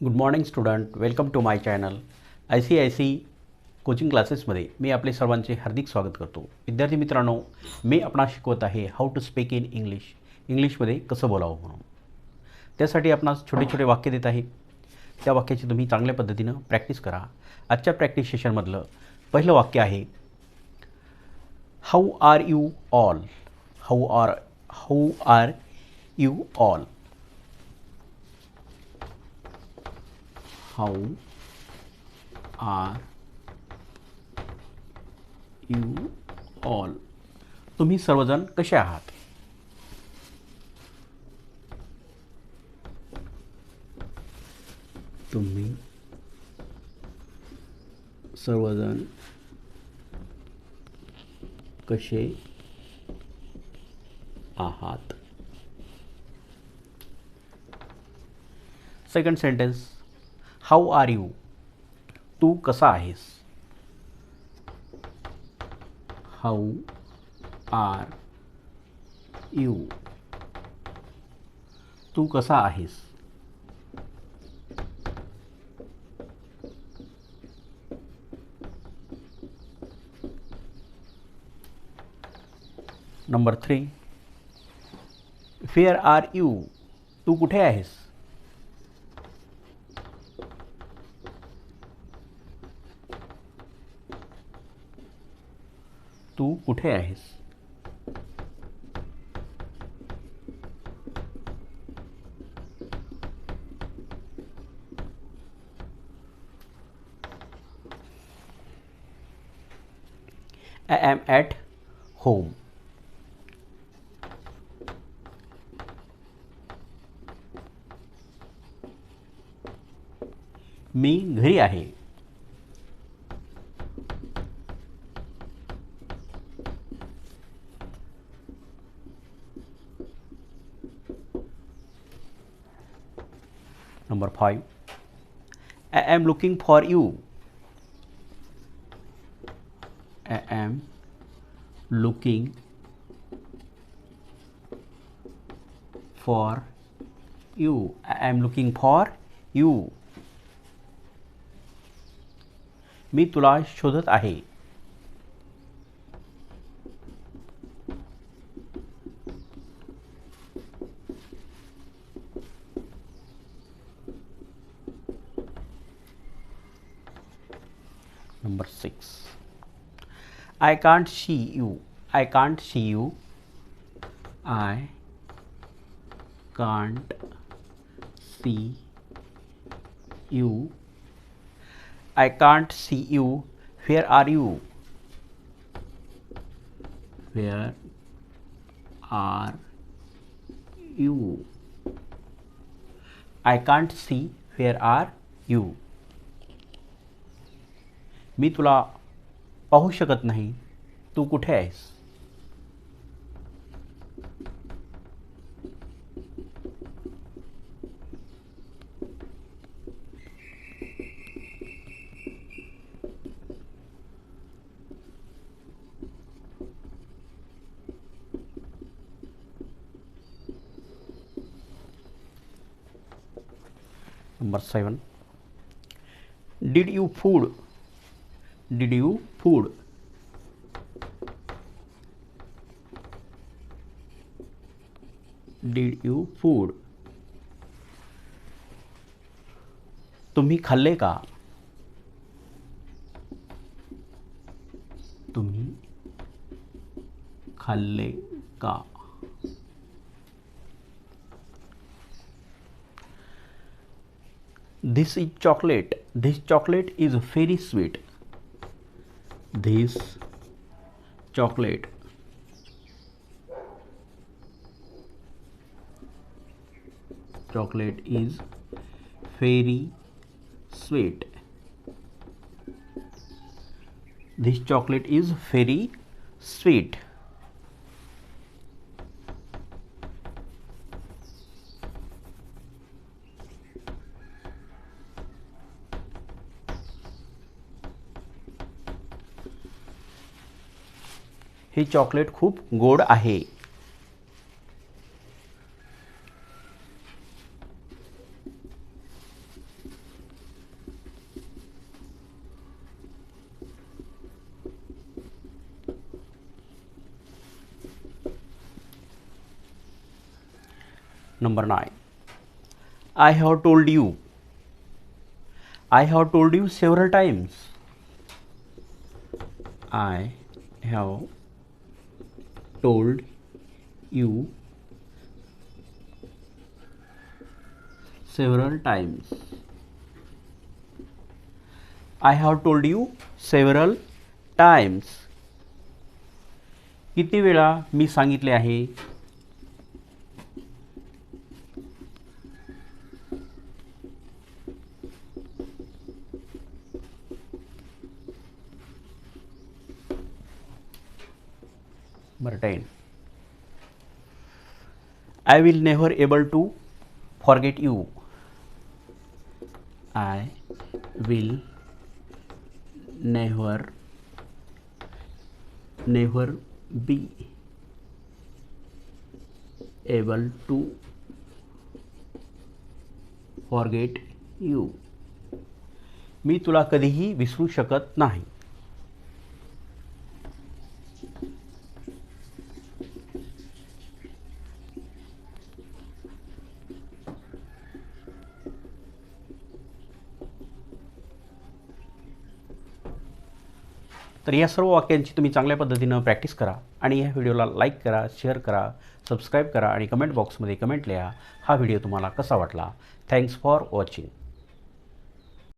Good morning student welcome to my channel I C I C coaching क्लासेसमध्ये मी आपले सर्वांचे हार्दिक स्वागत करतो. विद्यार्थी मित्रांनो मी आपणास शिकवत आहे how to speak in English इंग्लिशमध्ये कसं बोलावं म्हणून. त्यासाठी आपणास छोटे छोटे वाक्य देत आहे. त्या वाक्याची तुम्ही चांगल्या पद्धतीनं प्रॅक्टिस करा. आजच्या प्रॅक्टिस सेशनमधलं पहिलं वाक्य आहे how are you all how are how are you all how are you all तुम्ही सर्वजण कसे आहात? तुम्ही सर्वजण कसे आहात? Second sentence how are you तू कसा आहेस? हाऊ आर यू तू कसा आहेस? Number three where are you तू कुठे आहेस? तू कुठे आहेस? आय ॲम ॲट होम मी घरी आहे. number five I am looking for you I am looking for you I am looking for you मी तुला शोधत आहे number 6 i can't see you. I can't see you. I can't see you. I can't see you. Where are you? Where are you? I can't see. Where are you? मी तुला पाहू शकत नाही. तू कुठे आहेस? number 7 did you food did you food did you food तुम्हें खाले का? तुम्ही खाल्ले का? This is chocolate this chocolate is very sweet this chocolate. Chocolate is very sweet. This chocolate is very sweet ही चॉकलेट खूब गोड़ है number nine I have told you I have told you several times I have told you several times. I have told you several times. किती वेळा मी सांगितले आहे बरं ten I will never able to forget you I will never never be able to forget you मी तुला कधीही विसरू शकत नाही. तर या सर्व वाक्यांची तुम्ही चांगल्या पद्धतीनं प्रॅक्टिस करा आणि या व्हिडिओला लाईक करा शेअर करा सबस्क्राईब करा आणि कमेंट बॉक्समध्ये कमेंट लिहा. हा व्हिडिओ तुम्हाला कसा वाटला? Thanks for watching